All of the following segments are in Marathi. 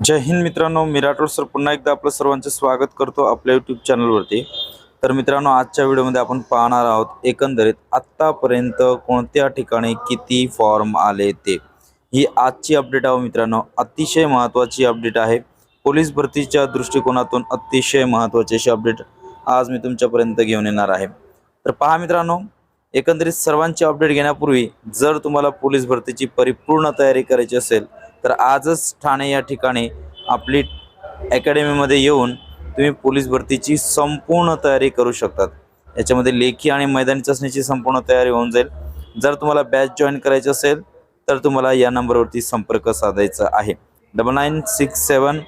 जय हिंद मित्रांनो मिराटोर सर. पुन्हा एकदा आपलं सर्वांचं स्वागत करतो आपल्या यूट्यूब चॅनलवरती तर मित्रांनो आजच्या व्हिडिओमध्ये आपण पाहणार आहोत एकंदरीत आत्तापर्यंत कोणत्या ठिकाणी किती फॉर्म आले ते. ही आजची अपडेट आहे हो मित्रांनो अतिशय महत्त्वाची अपडेट आहे. पोलीस भरतीच्या दृष्टिकोनातून अतिशय महत्त्वाची अशी अपडेट आज मी तुमच्यापर्यंत घेऊन येणार आहे. तर पहा मित्रांनो एकंदरीत सर्वांची अपडेट घेण्यापूर्वी जर तुम्हाला पोलीस भरतीची परिपूर्ण तयारी करायची असेल तर आजच ठाणे या ठिकाणी आपली अकॅडमीमध्ये येऊन तुम्ही पोलीस भरतीची संपूर्ण तयारी करू शकतात. याच्यामध्ये लेखी आणि मैदानी चाचणीची संपूर्ण तयारी होऊन जाईल. जर तुम्हाला बॅच जॉईन करायची असेल तर तुम्हाला या नंबरवरती संपर्क साधायचा आहे. Double nine six seven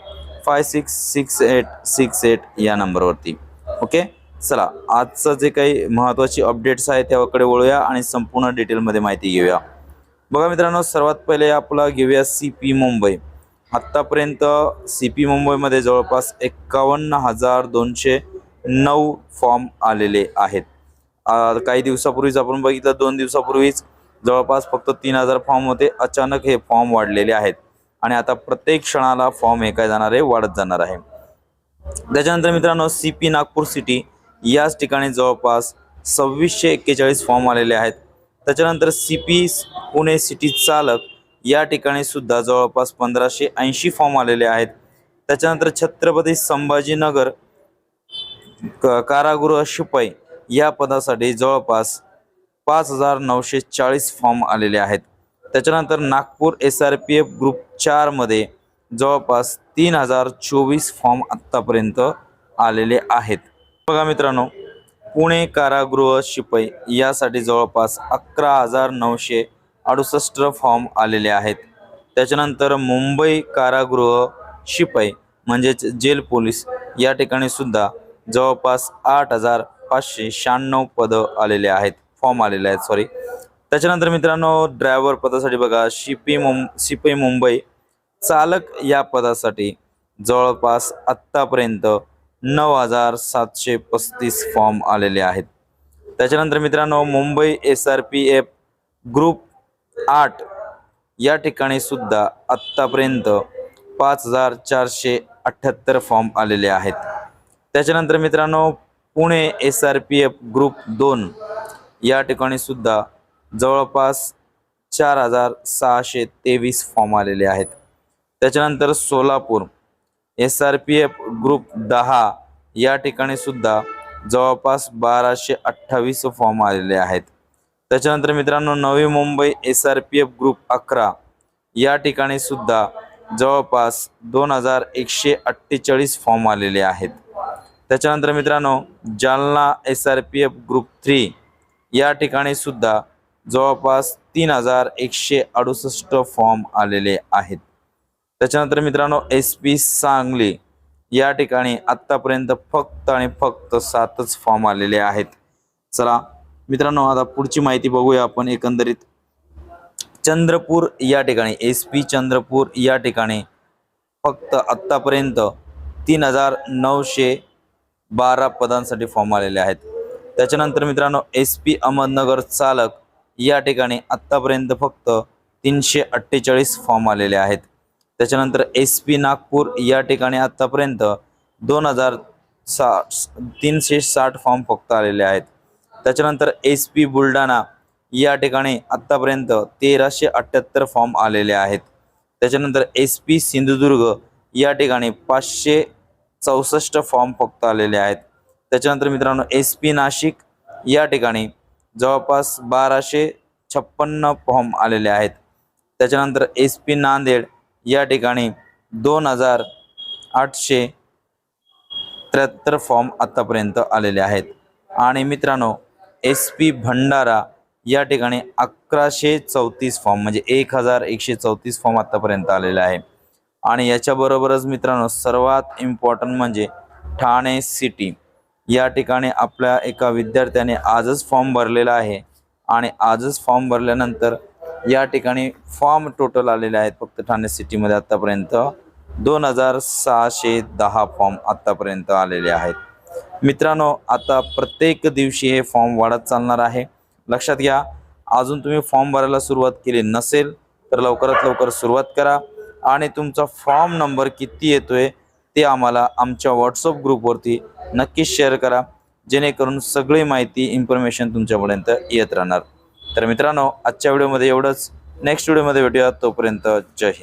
five six six eight six eight या नंबरवरती ओके चला आजचं जे काही महत्त्वाची अपडेट्स आहेत त्याकडे वळूया आणि संपूर्ण डिटेलमध्ये माहिती घेऊया. बघा मित्रांनो सर्वात पहिले आपला घेऊया सी पी मुंबई. आत्तापर्यंत सी पी मुंबईमध्ये जवळपास एक्कावन्न हजार दोनशे नऊ फॉर्म आलेले आहेत. काही दिवसापूर्वीच आपण बघितलं दोन दिवसापूर्वीच जवळपास फक्त तीन हजार फॉर्म होते. अचानक हे फॉर्म वाढलेले आहेत. आणि आता प्रत्येक क्षणाला फॉर्म हे काय जाणार आहे वाढत जाणार आहे. त्याच्यानंतर मित्रांनो सी पी नागपूर सिटी याच ठिकाणी जवळपास सव्वीसशे एक्केचाळीस फॉर्म आलेले आहेत. त्याच्यानंतर सी पी पुणे सिटी चालक या ठिकाणी सुद्धा जवळपास पंधराशे ऐंशी फॉर्म आलेले आहेत. त्याच्यानंतर छत्रपती संभाजीनगर क- कारागृह शिपाई या पदासाठी जवळपास पाच हजार नऊशे चाळीस फॉर्म आलेले आहेत. त्याच्यानंतर Nagpur S R P F group चारमध्ये जवळपास तीन हजार चोवीस फॉर्म आत्तापर्यंत आलेले आहेत. बघा मित्रांनो पुणे कारागृह शिपाई यासाठी जवळपास अकरा हजार नऊशे अडुसष्ट फॉर्म आलेले आहेत. त्याच्यानंतर मुंबई कारागृह शिपाई म्हणजेच जेल पोलीस या ठिकाणी सुद्धा जवळपास आठ हजार पाचशे शहाण्णव पदं आलेले आहेत फॉर्म आलेले आहेत सॉरी त्याच्यानंतर मित्रांनो ड्रायव्हर पदासाठी बघा शिपी मुं शिपई मुंबई चालक या पदासाठी जवळपास आत्तापर्यंत नऊ हजार सातशे पस्तीस फॉर्म आलेले आहेत. त्याच्यानंतर मित्रांनो Mumbai S R P F group आठ या ठिकाणी सुद्धा आत्तापर्यंत पाच हजार चारशे अठ्ठ्याहत्तर फॉर्म आलेले आहेत. त्याच्यानंतर मित्रांनो Pune S R P F group दोन या ठिकाणी सुद्धा जवळपास चार हजार सहाशे तेवीस फॉर्म आलेले आहेत. त्याच्यानंतर Solapur S R P F group दहा या ठिकाणी सुद्धा जवळपास बाराशे अठ्ठावीस फॉर्म आलेले आहेत. त्याच्यानंतर मित्रांनो Navi Mumbai S R P F group अकरा या ठिकाणी सुद्धा जवळपास दोन हजार एकशे अठ्ठेचाळीस फॉर्म आलेले आहेत. त्याच्यानंतर मित्रांनो Jalna S R P F group three या ठिकाणी सुद्धा जवळपास तीन हजार एकशे अडुसष्ट फॉर्म आलेले आहेत. त्याच्यानंतर मित्रांनो एस पी सांगली या ठिकाणी आत्तापर्यंत फक्त आणि फक्त सातच फॉर्म आलेले आहेत. चला मित्रांनो आता पुढची माहिती बघूया आपण एकंदरीत. चंद्रपूर या ठिकाणी एस पी चंद्रपूर या ठिकाणी फक्त आत्तापर्यंत तीन हजार नऊशे बारा पदांसाठी फॉर्म आलेले आहेत. त्याच्यानंतर मित्रांनो एस पी अहमदनगर चालक या ठिकाणी आत्तापर्यंत फक्त तीनशे अठ्ठेचाळीस फॉर्म आलेले आहेत. त्याच्यानंतर एस पी नागपूर या ठिकाणी आत्तापर्यंत दोन हजार सा तीनशे साठ फॉर्म फक्त आलेले आहेत. त्याच्यानंतर एस पी बुलढाणा या ठिकाणी आत्तापर्यंत तेराशे अठ्ठ्याहत्तर फॉर्म आलेले आहेत. त्याच्यानंतर एस पी सिंधुदुर्ग या ठिकाणी पाचशे चौसष्ट फॉर्म फक्त आलेले आहेत. त्याच्यानंतर मित्रांनो एस पी नाशिक या ठिकाणी जवळपास बाराशे छप्पन्न फॉर्म आलेले आहेत. त्याच्यानंतर एस पी नांदेड या ठिकाणी दोन हजार आठशे त्र्याहत्तर फॉर्म आत्तापर्यंत आलेले आहेत. आणि मित्रांनो एस पी भंडारा या ठिकाणी अकराशे चौतीस फॉर्म म्हणजे एक हजार एकशे चौतीस फॉर्म आत्तापर्यंत आलेले आहे. आणि याच्याबरोबरच मित्रांनो सर्वात इम्पॉर्टंट म्हणजे ठाणे सिटी. या ठिकाणी आपल्या एका विद्यार्थ्याने आजच फॉर्म भरलेला आहे. आणि आजच फॉर्म भरल्यानंतर या ठिकाणी फॉर्म टोटल आलेले आहेत फक्त ठाणे सिटीमध्ये आत्तापर्यंत दोन हजार सहाशे दहा फॉर्म आत्तापर्यंत आलेले आहेत. मित्रांनो आता प्रत्येक दिवशी हे फॉर्म वाढत चालणार आहे. लक्षात घ्या अजून तुम्ही फॉर्म भरायला सुरुवात केली नसेल तर लवकरात लवकर सुरुवात करा. आणि तुमचा फॉर्म नंबर किती येतोय ते आम्हाला आमच्या व्हॉट्सअप ग्रुपवरती नक्कीच शेअर करा. जेणेकरून सगळी माहिती इन्फॉर्मेशन तुमच्यापर्यंत येत राहणार. तर मित्रांनो आजच्या व्हिडिओमध्ये एवढंच. नेक्स्ट व्हिडिओमध्ये भेटूया तोपर्यंत जय हिंद.